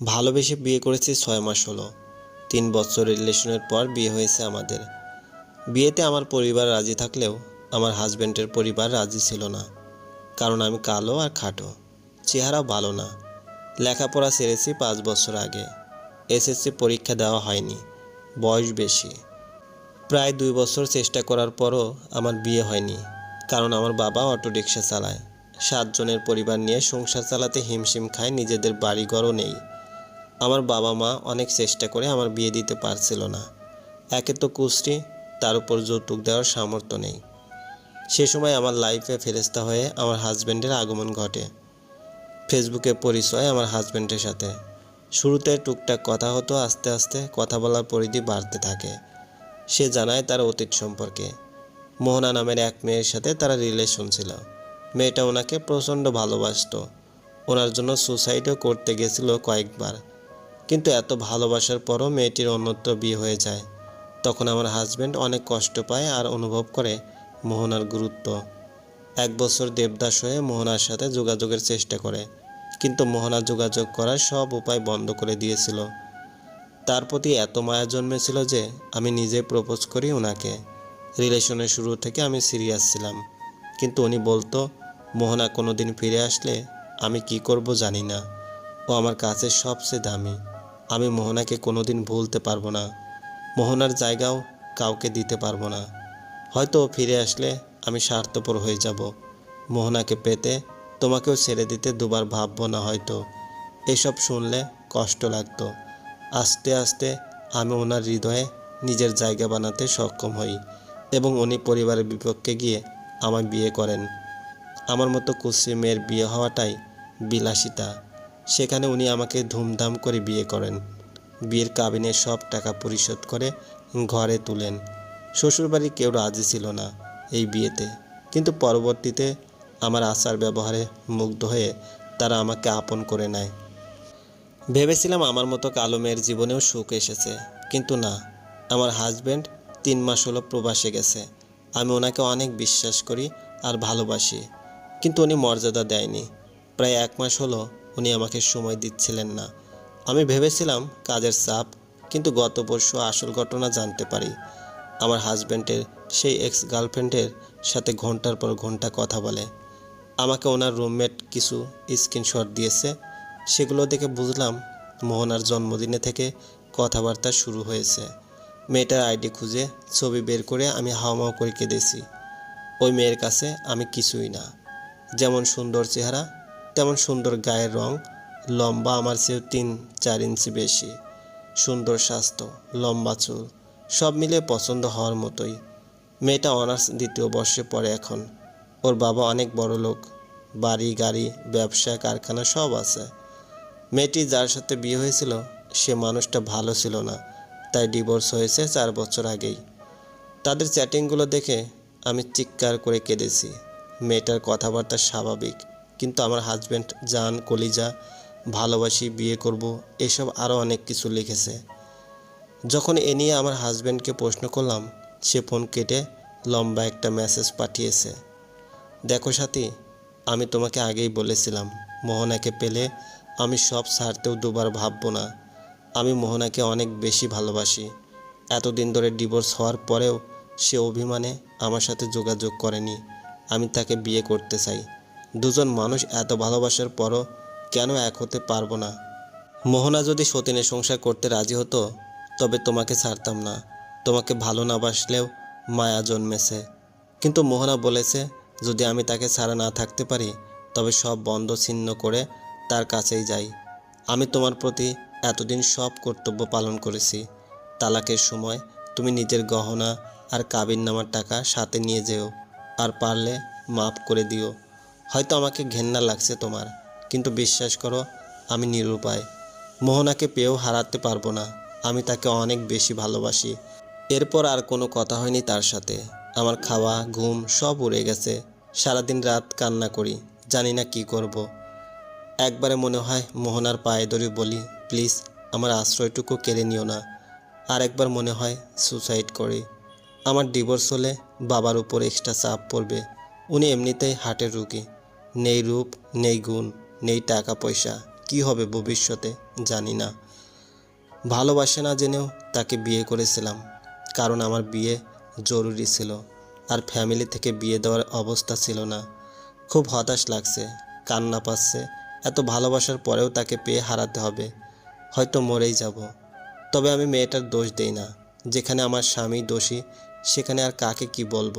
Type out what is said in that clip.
ভালোবেসে বিয়ে করেছি ছয় মাস হলো। তিন বছর রিলেশনের পর বিয়ে হয়েছে আমাদের। বিয়েতে আমার পরিবার রাজি থাকলেও আমার হাজব্যান্ডের পরিবার রাজি ছিল না। কারণ আমি কালো আর খাটো, চেহারাও ভালো না। লেখাপড়া সেরেছি পাঁচ বছর আগে। এসএসসি পরীক্ষা দেওয়া হয়নি, বয়স বেশি। প্রায় দুই বছর চেষ্টা করার পরও আমার বিয়ে হয়নি, কারণ আমার বাবা অটো রিক্সা চালায়। সাতজনের পরিবার নিয়ে সংসার চালাতে হিমশিম খায়, নিজেদের বাড়িঘরও নেই। আমার বাবা মা অনেক চেষ্টা করে আমার বিয়ে দিতে পারছিল না। একে তো কুষ্টি, তার উপর যৌতুক দেওয়ার সামর্থ্য নেই। সে সময় আমার লাইফে ফেরেস্তা হয়ে আমার হাজব্যান্ডের আগমন ঘটে। ফেসবুকে পরিচয় আমার হাজব্যান্ডের সাথে। শুরুতে টুকটাক কথা হতো, আস্তে আস্তে কথা বলার পরিধি বাড়তে থাকে। সে জানায় তার অতীত সম্পর্কে। মোহনা নামের এক মেয়ের সাথে তারা রিলেশন ছিল। মেয়েটা ওনাকে প্রচণ্ড ভালোবাসতো। ওনার জন্য সুসাইডও করতে গেছিল কয়েকবার। কিন্তু এত ভালোবাসার পরও মেয়েটির অন্যত্র বিয়ে হয়ে যায়। তখন আমার হাজব্যান্ড অনেক কষ্ট পায় আর অনুভব করে মোহনার গুরুত্ব। এক বছর দেবদাস হয়ে মোহনার সাথে যোগাযোগের চেষ্টা করে, কিন্তু মোহনা যোগাযোগ করার সব উপায় বন্ধ করে দিয়েছিল। তার প্রতি এত মায়া জন্মেছিল যে আমি নিজে প্রপোজ করি ওনাকে রিলেশনের শুরু থেকে আমি সিরিয়াস ছিলাম, কিন্তু উনি বলতো, মোহনা কোনো দিন ফিরে আসলে আমি কি করব জানি না। ও আমার কাছে সবচেয়ে দামি। আমি মোহনাকে কোনো দিন ভুলতে পারব না। মোহনার জায়গাও কাউকে দিতে পারব না। হয়তো ফিরে আসলে আমি স্বার্থপর হয়ে যাব। মোহনাকে পেতে তোমাকেও ছেড়ে দিতে দুবার ভাববো না হয়তো। এসব শুনলে কষ্ট লাগতো। আস্তে আস্তে আমি ওনার হৃদয়ে নিজের জায়গা বানাতে সক্ষম হই এবং উনি পরিবারের বিপক্ষে গিয়ে আমায় বিয়ে করেন। আমার মতো কুশ্রী মেয়ের বিয়ে হওয়াটাই বিলাসিতা। সেখানে উনি আমাকে ধুমধাম করে বিয়ে করেন। বিয়ের কাবিনে সব টাকা পরিশোধ করে ঘরে তুলেন। শ্বশুরবাড়ি কেউ রাজি ছিল না এই বিয়েতে। কিন্তু পরবর্তীতে আমার আচার ব্যবহারে মুগ্ধ হয়ে তারা আমাকে আপন করে নেয়। ভেবেছিলাম আমার মতো কালো মেয়ের জীবনেও সুখ এসেছে। কিন্তু না, আমার হাজব্যান্ড তিন মাস হলো প্রবাসে গেছে। আমি ওনাকে অনেক বিশ্বাস করি আর ভালোবাসি। কিন্তু উনি মর্যাদা দেয়নি। প্রায় এক মাস হলো উনি আমাকে সময় দিচ্ছিলেন না। আমি ভেবেছিলাম কাজের চাপ, কিন্তু গত পরশু আসল ঘটনা জানতে পারি। আমার হাজব্যান্ডের সেই এক্স গার্লফ্রেন্ডের সাথে ঘণ্টার পর ঘণ্টা কথা বলে। আমাকে ওনার রুমমেট কিছু স্ক্রিনশট দিয়েছে। সেগুলো দেখে বুঝলাম মোহনার জন্মদিনে থেকে কথাবার্তা শুরু হয়েছে। মেয়েটার আইডি খুঁজে, ছবি বের করে আমি হাওমাও করে কেঁদেছি। ওই মেয়ের কাছে আমি কিছুই না। যেমন সুন্দর চেহারা তেমন সুন্দর গায়ের রং, লম্বা, আমার চেয়েও তিন, চার ইঞ্চি বেশি। সুন্দর স্বাস্থ্য, লম্বা চুল, সব মিলে পছন্দ হওয়ার মতোই। মেয়েটা অনার্স দ্বিতীয় বর্ষে পড়ে এখন। ওর বাবা অনেক বড় লোক, বাড়ি, গাড়ি, ব্যবসা, কারখানা সব আছে। মেয়েটি যার সাথে বিয়ে হয়েছিল, সে মানুষটা ভালো ছিল না, তাই ডিভোর্স হয়েছে চার বছর আগেই। তাদের চ্যাটিংগুলো দেখে আমি চিৎকার করে কেঁদেছি। মেয়েটার কথাবার্তা স্বাভাবিক। কিন্তু আমার হাজব্যান্ড জান, কলিজা, ভালোবাসি, বিয়ে করব, এসব আরও অনেক কিছু লিখেছে। যখন এ নিয়ে আমার হাজব্যান্ডকে প্রশ্ন করলাম, সে ফোন কেটে লম্বা একটা মেসেজ পাঠিয়েছে। দেখো সাথী, আমি তোমাকে আগেই বলেছিলাম, মোহনাকে পেলে আমি সব ছাড়তেও দুবার ভাববো না। আমি মোহনাকে অনেক বেশি ভালোবাসি। এতদিন ধরে ডিভোর্স হওয়ার পরেও সে অভিমানে আমার সাথে যোগাযোগ করেনি। আমি তাকে বিয়ে করতে চাই। দুজন মানুষ এত ভালোবাসার পরও কেন এক হতে পারব না? মোহনা যদি সতীনের সংসার করতে রাজি হতো, তবে তোমাকে ছাড়তাম না। তোমাকে ভালো না বাসলেও মায়া জন্মেছে। কিন্তু মোহনা বলেছে, যদি আমি তাকে ছাড়া না থাকতে পারি, তবে সব বন্ধ ছিন্ন করে তার কাছেই যাই। আমি তোমার প্রতি এতদিন সব কর্তব্য পালন করেছি। তালাকের সময় তুমি নিজের গহনা আর কাবিন নামার টাকা সাথে নিয়ে যেও, আর পারলে মাফ করে দিও। হয়তো আমাকে ঘেন্না লাগছে তোমার, কিন্তু বিশ্বাস করো, আমি নিরুপায়। মোহনাকে পেয়েও হারাতে পারব না, আমি তাকে অনেক বেশি ভালোবাসি। এরপর আর কোনো কথা হয়নি তার সাথে। আমার খাওয়া, ঘুম সব উড়ে গেছে। সারাদিন রাত কান্না করি, জানি না কি করব। একবারে মনে হয় মোহনার পায়ে ধরে বলি, প্লিজ, আমার আশ্রয়টুকু কেড়ে নিও না। আর একবার মনে হয় সুসাইড করি। আমার ডিভোর্স হলে বাবার উপর এক্সট্রা চাপ পড়বে। উনি এমনিতেই হার্টের রুগী। নেই রূপ, নেই গুণ, নেই টাকা, পয়সা, কি হবে ভবিষ্যতে জানি না। ভালোবাসে না জেনেও তাকে বিয়ে করেছিলাম, কারণ আমার বিয়ে জরুরি ছিল, আর ফ্যামিলি থেকে বিয়ে দেওয়ার অবস্থা ছিল না। খুব হতাশ লাগছে, কান্না পাচ্ছে, এত ভালোবাসার পরেও তাকে পেয়ে হারাতে হবে, হয়তো মরেই যাব। তবে আমি মেয়েটার দোষ দেই না, যেখানে আমার স্বামী দোষী, সেখানে আর কাকে কি বলব?